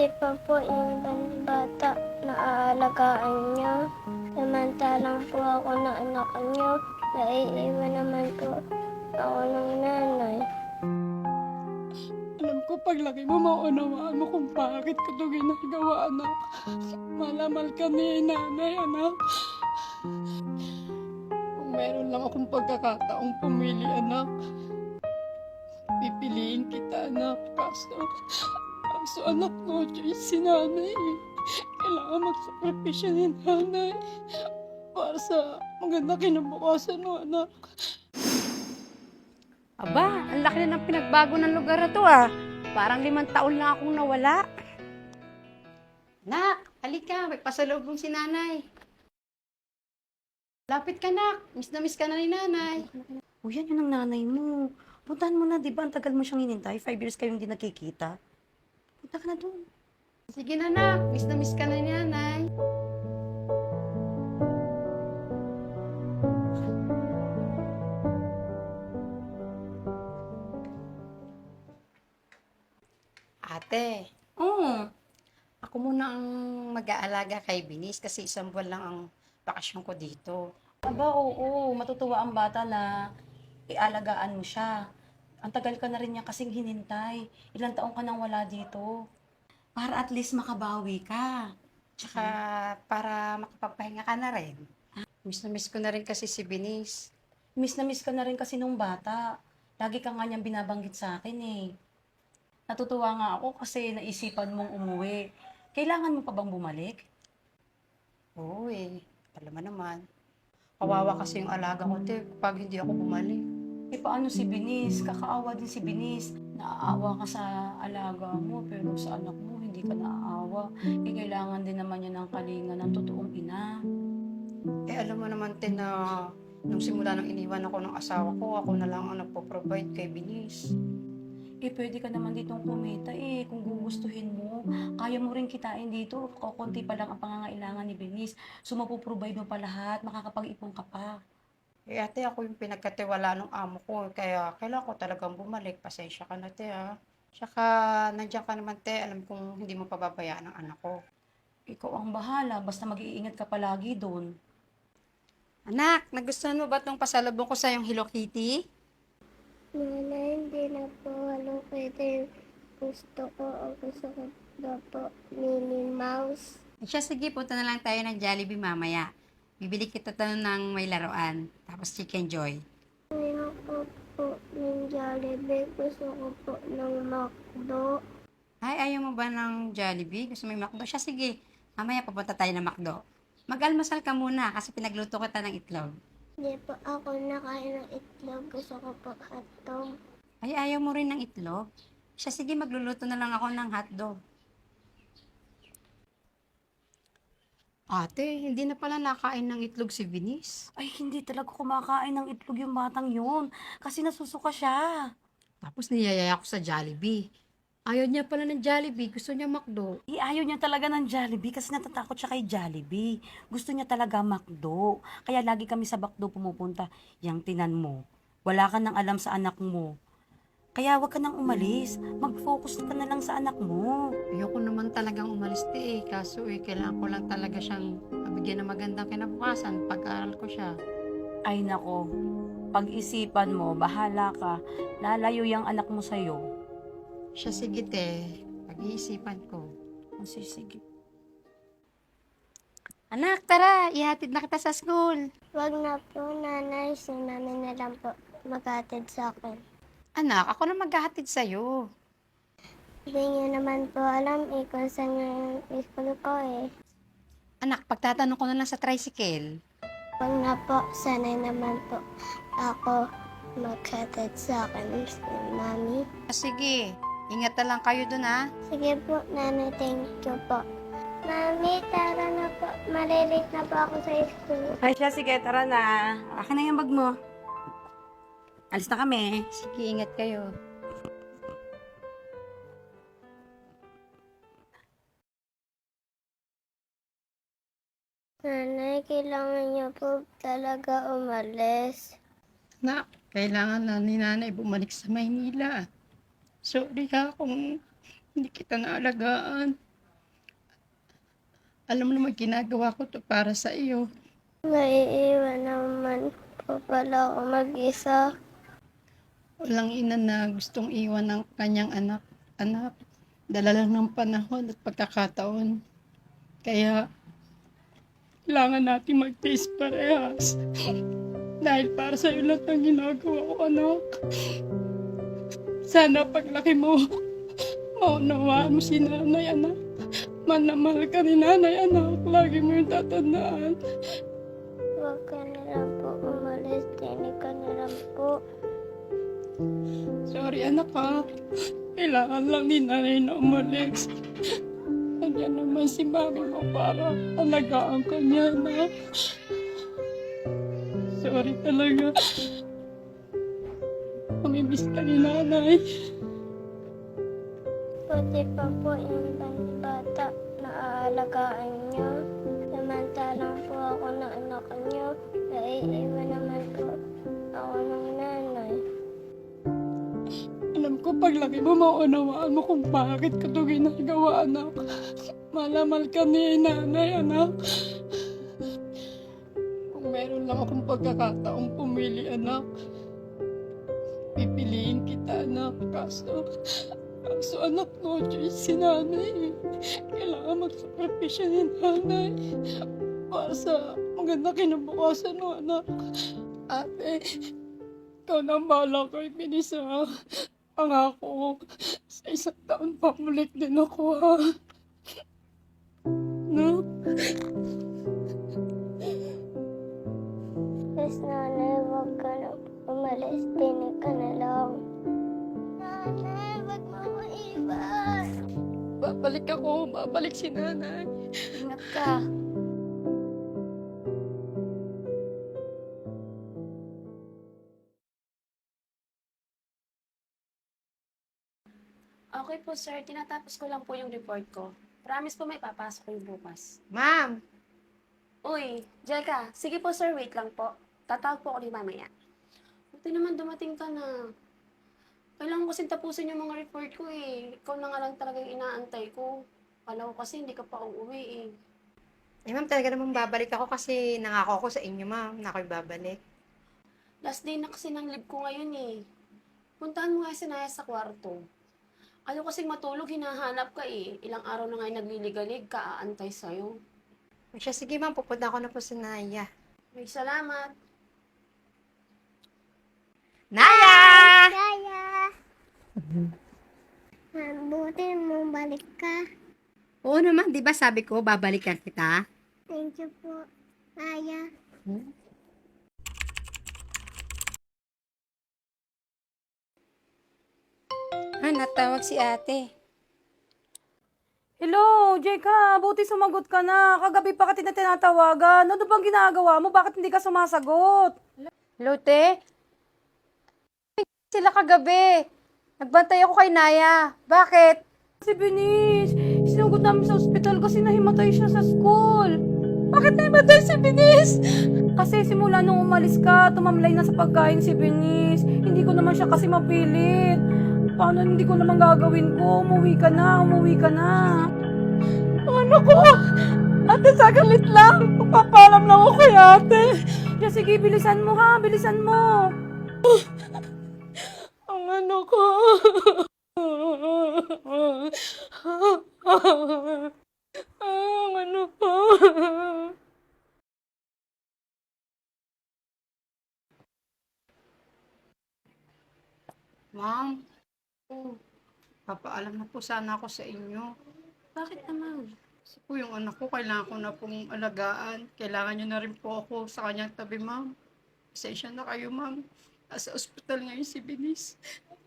Di pa po ibang bata na aalagaan niyo. Samantalang po ako na anak niyo, naiiwan naman po ako ng nanay. Alam ko paglaki mo, maunawaan mo kung bakit ko ito ginagawa, anak. Malamal ka ni nanay, anak. Kung meron lang akong pagkakataong pumili, anak, pipiliin kita, anak. Kaso, kaso anak, no choice si nanay. Kailangan magsakripisyo ni nanay para sa maganda kinabukasan mo, anak. Aba, ang laki na ng pinagbago ng lugar na to ah. Parang limang taon lang akong nawala. Nak, halika, may pasalubong si nanay. Lapit ka, nak. Miss na miss ka na ni nanay. O yan yun ang nanay mo. Puntahan mo na, di ba? Ang tagal mo siyang hinintay. Five years kayong hindi nakikita. Punta ka na doon. Sige na, nak. Miss na miss ka na ni nanay. Ate, Oo. ako muna ang mag-aalaga kay Binis kasi isang buwan lang ang bakasyon ko dito. Aba, oo. Matutuwa ang bata na ialagaan mo siya. Ang tagal ka na rin niya kasing hinintay. Ilang taong ka nang wala dito. Para at least makabawi ka. Tsaka para makapagpahinga ka na rin. Miss na miss ko na rin kasi si Binis. Miss na miss ka na rin kasi nung bata. Lagi ka nga niyang binabanggit sa akin eh. Natutuwa nga ako kasi naisipan mong umuwi. Kailangan mo pa bang bumalik? Oo eh, alam mo naman. Kawawa kasi yung alaga ko, te, pag hindi ako bumalik. Eh, paano si Binis? Kakaawa din si Binis. Naaawa ka sa alaga mo, pero sa anak mo, hindi ka naaawa. Eh, kailangan din naman niya ng kalinga ng totoong ina. Eh, alam mo naman, te, na nung simula nang iniwan ako ng asawa ko, ako na lang ang nagpo-provide kay Binis. Eh, pwede ka naman ditong kumita eh, kung gugustuhin mo. Kaya mo rin kitain dito. Kukunti pa lang ang pangangailangan ni Binis. So, mapoprovide mo pa lahat. Makakapag-ipon ka pa. Eh, ate, ako yung pinagkatiwala ng amo ko, kaya kailangan ko talagang bumalik. Pasensya ka na, te, ha. Tsaka, nandiyan ka naman, te, alam kong hindi mo pababayaan ang anak ko. Ikaw ang bahala. Basta mag-iingat ka palagi doon. Anak, nagustuhan mo ba itong pasalubong ko sa yung Hello Kitty? Nanay, hindi na po walo pwede gusto ko o gusto ko daw po Minnie Mouse. Siya, sige, punta na lang tayo ng Jollibee mamaya. Bibili kita to ng may laruan. Tapos Chicken Joy. Ayoko po ng Jollibee. Gusto ko po ng McDo. Ay, ayaw mo ba ng Jollibee? Gusto mo yung McDo? Siya, sige. Mamaya papunta tayo ng McDo. Mag-almasal ka muna kasi pinagluto kita ng itlog. Hindi po ako nakain ng itlog. Gusto ko po hotdog. Ay, ayaw mo rin ng itlog? Siya, sige, magluluto na lang ako ng hotdog. Ate, hindi na pala nakain ng itlog si Vinis. Ay, hindi talaga kumakain ng itlog yung batang yun. Kasi nasusuka siya. Tapos niyayaya ko sa Jollibee. Ayaw niya pala ng Jollibee, gusto niya McDo. Eh, ayaw niya talaga ng Jollibee kasi natatakot siya kay Jollibee. Gusto niya talaga McDo. Kaya lagi kami sa McDo pumupunta. Yang tinan mo, wala ka nang alam sa anak mo. Kaya wag ka nang umalis. Mag-focus ka na lang sa anak mo. Ayoko naman talagang umalis te eh. Kaso eh, kailangan ko lang talaga siyang mabigyan ng magandang kinabukasan. Pag-aral ko siya. Ay nako, pag-isipan mo, bahala ka. Lalayo yung anak mo sa'yo. Siya sige te. Pag-iisipan ko. Kasi sige. Anak, tara. Ihatid na kita sa school. Wag na po, nanay. Si mami na lang po maghatid sa akin. Anak, ako na maghahatid sa'yo. Hindi niyo naman po alam eh kung saan yung school ko eh. Anak, pagtatanong ko na lang sa tricycle. Wag na po, sanay naman po ako maghatid sa akin si mami. Ah, sige. Ingat na lang kayo dun ha. Sige po, nanay, thank you po. Mami, tara na po. Malilate na po ako sa school. Ay siya, sige, tara na. Akin na yung bag mo. Alis na kami. Sige, ingat kayo. Nanay, kailangan niyo po talaga umalis. Na, kailangan na ni nanay bumalik sa Maynila. Sorry ha kung hindi kita naalagaan. Alam mo naman, ginagawa ko to para sa iyo. Naiiwan naman po pala ako mag-isa. Walang ina na gustong iwan ng kanyang anak. Anak, dala lang ng panahon at pagkakataon. Kaya, kailangan natin mag-taste parehas. Dahil para sa iyo lahat ang ginagawa ko, anak. Sana paglaki mo, maunawaan mo si nanay, anak. Man na mahal ka ni nanay, anak. Lagi mo yung tatandaan. Huwag ka na lang po umalis. Tinig ka na lang po. Sorry anak ha. Kailangan lang ni nanay na umalis. Nandiyan naman si mami mo para alagaan ka niya na. Sorry talaga. Mamimiss ka ni nanay. Pati pa po yung bata na aalagaan niyo. Samantalang po ako na anak niyo. Naiiwan naman po ako ng nanay. Alam ko paglaki mo, maunawaan mo kung bakit ko ito ginagawa, anak. Malamal ka ni nanay, anak. Kung meron lang akong pagkakataong pumili, anak, pipiliin kita, anak. Kaso, kaso anak, no choice si nanay. Kailangan magsakripisya ni nanay para sa maganda kinabukasan mo, anak. Ate, ikaw na ang bahala kay Pinisa. Pangako, sa isang taon pamulik din ako, ha? No? Please, nanay, huwag ka na umalis. Tinig ka na lang. Nanay, huwag mo ko iwan. Babalik ako, babalik si nanay. Ingat ka. Okay po, sir. Tinatapos ko lang po yung report ko. Promise po may papasok ko yung bukas. Ma'am, Uy, Jelka. Sige po, sir. Wait lang po. Tatawag po ako ni mamaya. Buti naman dumating ka na. Kailangan ko kasing tapusin yung mga report ko eh. Ikaw na nga lang talagang inaantay ko. Kala ko kasi hindi ka pa uuwi eh. eh ma'am talaga namang babalik ako kasi nangako ako sa inyo ma'am na ako'y babalik. Last day na kasi ng leave ko ngayon eh. Puntahan mo nga si Naya sa kwarto. Ayaw kasing matulog, hinahanap ka eh. Ilang araw na nga yung nagliligalig ka, aantay sa'yo. Siya, sige ma'am, pupunta ako na po sa Naya. May salamat. Naya! Kaya. Mabuti mo balik ka. Oo naman, di ba sabi ko, babalikan kita? Thank you po. Kaya. Ah, natawag si ate. Hello, Jeka, buti sumagot ka na. Kagabi pa kita tinatawagan. Ano bang ginagawa mo? Bakit hindi ka sumasagot? Lote? Sila kagabi. Nagbantay ako kay Naya. Bakit? Si Binis, sinugot namin sa ospital kasi nahimatay siya sa school. Bakit nahimatay si Binis? Kasi simula nung umalis ka, tumamlay na sa pagkain si Binis. Hindi ko naman siya kasi mapilit. Paano hindi ko naman gagawin ko? Umuwi ka na, umuwi ka na. Ano ko? Ate, sagalit lang. Papalam lang ako kay ate. Ya, sige, bilisan mo ha, bilisan mo. Ang ano ko. Ang ano ko. Ma'am, oh, papaalam na po sana ako sa inyo. Bakit naman? Kasi po yung anak ko, kailangan ko na pong alagaan. Kailangan niyo na rin po ako sa kanyang tabi, ma'am. Pasensya na kayo, ma'am. Nasa ospital ngayon si Binis.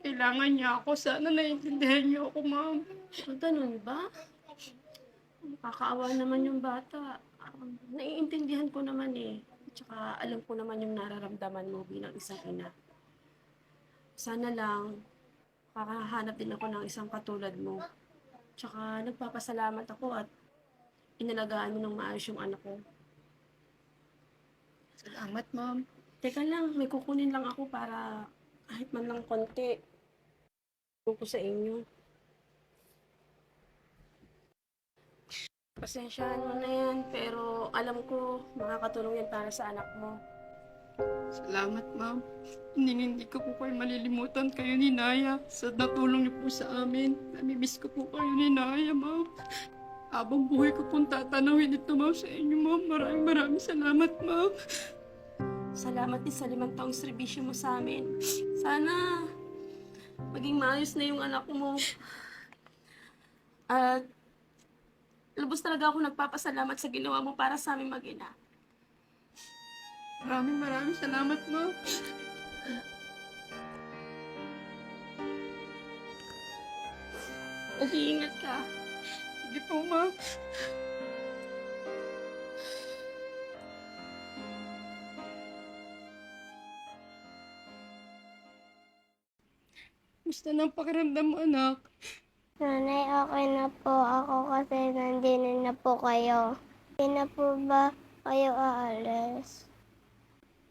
Kailangan niya ako. Sana naiintindihan niyo ako, ma'am. Ah, Ganun ba? Nakakaawa naman yung bata. Um, naiintindihan ko naman eh. Tsaka alam ko naman yung nararamdaman mo bilang isang ina. Sana lang, kakahanap din ako ng isang katulad mo. Tsaka nagpapasalamat ako at inalagaan mo ng maayos yung anak ko. Salamat, ma'am. Teka lang, may kukunin lang ako para kahit man lang konti. Ko sa inyo. Pasensyahan mo na yan, pero alam ko makakatulong yan para sa anak mo. Salamat, ma'am. Hindi, ko po kayo malilimutan kayo ni Naya sa natulong niyo po sa amin. Namimiss ko po kayo ni Naya, ma'am. Habang buhay ko pong tatanawin ito, ma'am, sa inyo, ma'am. Maraming maraming salamat, ma'am. Salamat din sa limang taong serbisyo mo sa amin. Sana maging maayos na yung anak mo. At lubos talaga ako nagpapasalamat sa ginawa mo para sa aming mag-ina. Maraming maraming salamat, ma'am. Mag-iingat ka. Sige po, ma'am. Gusto ng pakiramdam mo, anak? Nanay, okay na po ako kasi nandito na po kayo. Hindi na po ba kayo aalis?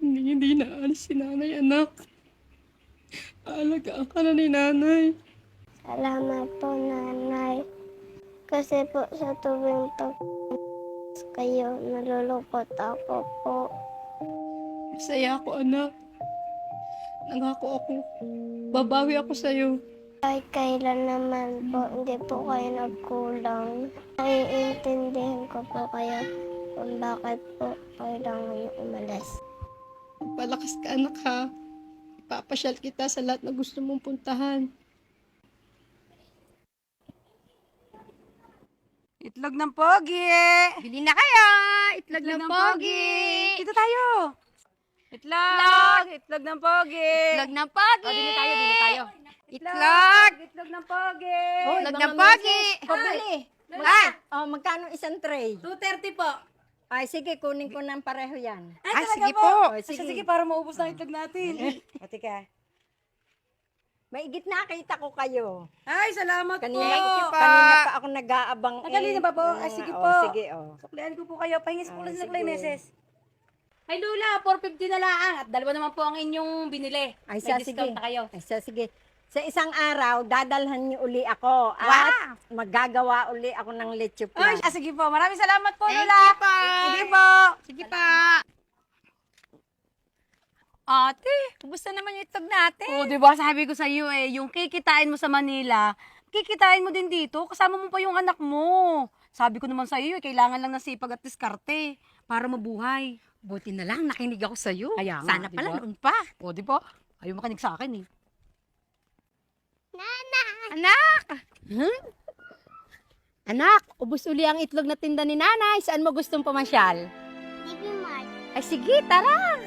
Hindi, hindi na alis si nanay, anak. Aalagaan ka na ni nanay. Salamat po, nanay. Kasi po sa tuwing pag kayo, nalulungkot ako po. Masaya ako, anak. Nangako ako. Babawi ako sa'yo. Kahit kailan naman po, hindi po kayo nagkulang. Naiintindihan ko po kayo kung bakit po kailangan niyo umalis. Palakas ka, anak, ha? Ipapasyal kita sa lahat na gusto mong puntahan. Itlog ng pogi! Bili na kayo! Itlog, Itlog ng ng pogi! Dito tayo! Itlog! Itlog ng pogi! Itlog ng pogi! O, dito tayo, dito tayo. Itlog! Itlog ng pogi! Itlog ng pogi! Pabili. Ah! Oh, magkano isang tray? 2.30 po. Ay, sige, kunin ko ng pareho yan. Ay, talaga sige po! Oh, Sige, sige. sige, para maubos na itlog natin. Pati ka. Maigit nakita ko kayo. Ay, salamat Kanina, po! kanina pa ako nag-aabang. Ah, kanina ba po? Ay, Ah, sige oh, po. sige, oh. Suklian ko po kayo. Pahingis po Ah, lang sa sige. Clay Meses. Ay, Lula, 450 na lang. At dalawa naman po ang inyong binili. Ay, May siya, discount sige. na kayo. Ay, siya, sige. Sa isang araw, dadalhan niyo uli ako. At magagawa uli ako ng leche plan. Ay, ah, sige po. Maraming salamat po, Thank Lola. you po. Sige po. Sige pa! Ate, kumusta naman yung itlog natin? Oo, di ba? Sabi ko sa iyo eh, yung kikitain mo sa Manila, kikitain mo din dito, kasama mo pa yung anak mo. Sabi ko naman sa iyo, eh, kailangan lang ng sipag at diskarte para mabuhay. Buti na lang, nakinig ako sa'yo. Kaya nga, Sana di pala ba? noon pa. O, di ba? Ayaw makinig sa akin eh. Anak! Hmm? Anak, ubos uli ang itlog na tinda ni nanay. Saan mo gustong pumasyal? TV Mart. Ay sige, tara!